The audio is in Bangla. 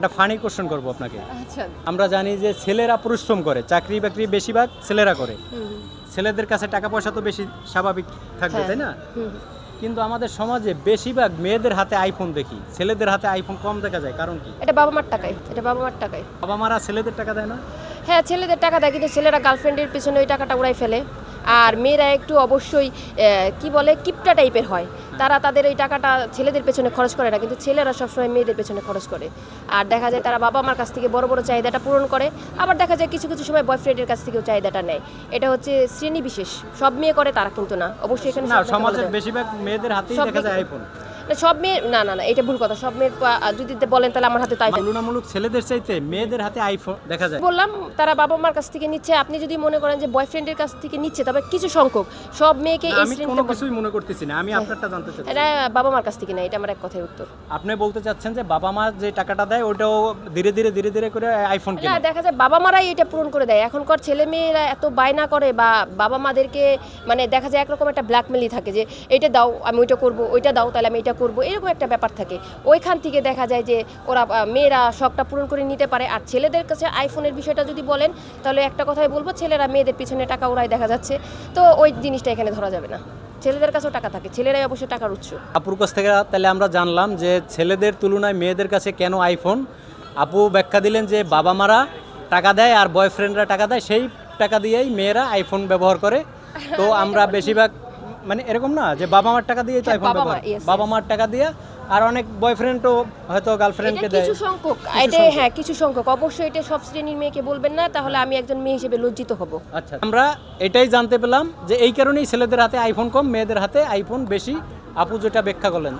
একটা ফানি কোশ্চেন করব আপনাকে। আচ্ছা। আমরা জানি যে ছেলেরা পরিশ্রম করে চাকরি বাকরি বেশিরভাগ ছেলেরা করে। ছেলেদের কাছে টাকা পয়সা তো বেশি স্বাভাবিক থাকবে হ্যাঁ। তাই না? কিন্তু আমাদের সমাজে বেশিরভাগ মেয়েদের হাতে আইফোন দেখি। ছেলেদের হাতে আইফোন কম দেখা যায় কারণ কি? এটা বাবা মার টাকায় এটা বাবা মার টাকায়। বাবা মারা ছেলেদের টাকা দেয় না? হ্যাঁ ছেলেদের টাকা দেয় কিন্তু ছেলেরা গার্লফ্রেন্ডের পিছনে ওই টাকাটা উড়াই ফেলে। আর মেয়েরা একটু অবশ্যই কি বলে কিপটা টাইপের হয়। তারা তাদের এই টাকাটা ছেলেদের পেছনে খরচ করে না কিন্তু ছেলেরা সবসময় মেয়েদের পেছনে খরচ করে। আর দেখা যায় তারা বাবা মার কাছ থেকে বড় বড় চাহিদাটা পূরণ করে আবার দেখা যায় কিছু কিছু সময় বয়ফ্রেন্ডের কাছ থেকেও চাহিদাটা নেয়। এটা হচ্ছে শ্রেণি বিশেষ সব মেয়ে করে তারা কিন্তু না। অবশ্যই এখানে সমাজের বেশিরভাগ মেয়েদের হাতেই দেখা যায় আইফোন সব মেয়ে না না না এটা ভুল কথা। সব মেয়ের যদি বলেন তাহলে আমার হাতে তাই তুলনামূলক ছেলেদের চাইতে মেয়েদের হাতে আইফোন দেখা যায়। বললাম তারা বাবা মার কাছ থেকে নিচ্ছে। আপনি যদি মনে করেন যে বয়ফ্রেন্ডের কাছ থেকে নিচ্ছে তবে কিছু সংখ্যক। সব মেয়েকে এই শ্রেণীতে কিছুই মনে করতেছি না। আমি আপনারটা জানতে চাচ্ছি। এটা বাবা মার কাছ থেকে না এটা আমার এক কথায় উত্তর। আপনি বলতে চাচ্ছেন যে বাবা মা যে টাকাটা দেয় ওটাও ধীরে ধীরে ধীরে ধীরে করে আইফোন না কিনে। দেখা যায় বাবা মারাই এটা পূরণ করে দেয়। এখনকার ছেলে মেয়েরা এত বায়না করে বা বাবা মাদেরকে মানে দেখা যায় একরকম একটা ব্ল্যাকমেলই থাকে যে এটা দাও আমি ওইটা করব ওইটা দাও তাহলে আমি এটা করব এরকম একটা ব্যাপার থাকে। ওইখান থেকে দেখা যায় যে ওরা মেয়েরা শখটা পূরণ করে নিতে পারে। আর ছেলেদের কাছে আইফোনের বিষয়টা যদি বলেন তাহলে একটা কথাই বলব ছেলেরা মেয়েদের পিছনে টাকা ওরাই দেখা যাচ্ছে। তো ওই জিনিসটা এখানে ধরা যাবে না। ছেলেদের কাছেও টাকা থাকে ছেলেরাই অবশ্যই টাকার উৎস। আপুর কাছ থেকে তাহলে আমরা জানলাম যে ছেলেদের তুলনায় মেয়েদের কাছে কেন আইফোন? আপু ব্যাখ্যা দিলেন যে বাবা মারা টাকা দেয় আর বয়ফ্রেন্ডরা টাকা দেয় সেই টাকা দিয়েই মেয়েরা আইফোন ব্যবহার করে। তো আমরা বেশিরভাগ মানে এরকম না যে বাবা মার টাকা দিয়ে তো হ্যাঁ, আইফোন বাবা ব্যবহার বাবা মার টাকা দিয়ে আর অনেক বয়ফ্রেন্ডও হয়তো গার্লফ্রেন্ডকে দেয়। কিছু সংখ্যক এটা হ্যাঁ কিছু সংখ্যক। অবশ্যই এটা সব শ্রেণির মেয়েকে বলবেন না তাহলে আমি একজন মেয়ে হিসেবে লজ্জিত হব। আচ্ছা আমরা এটাই জানতে পেলাম যে এই কারণেই ছেলেদের হাতে আইফোন কম মেয়েদের হাতে আইফোন বেশি। আপু যেটা ব্যাখ্যা করলেন।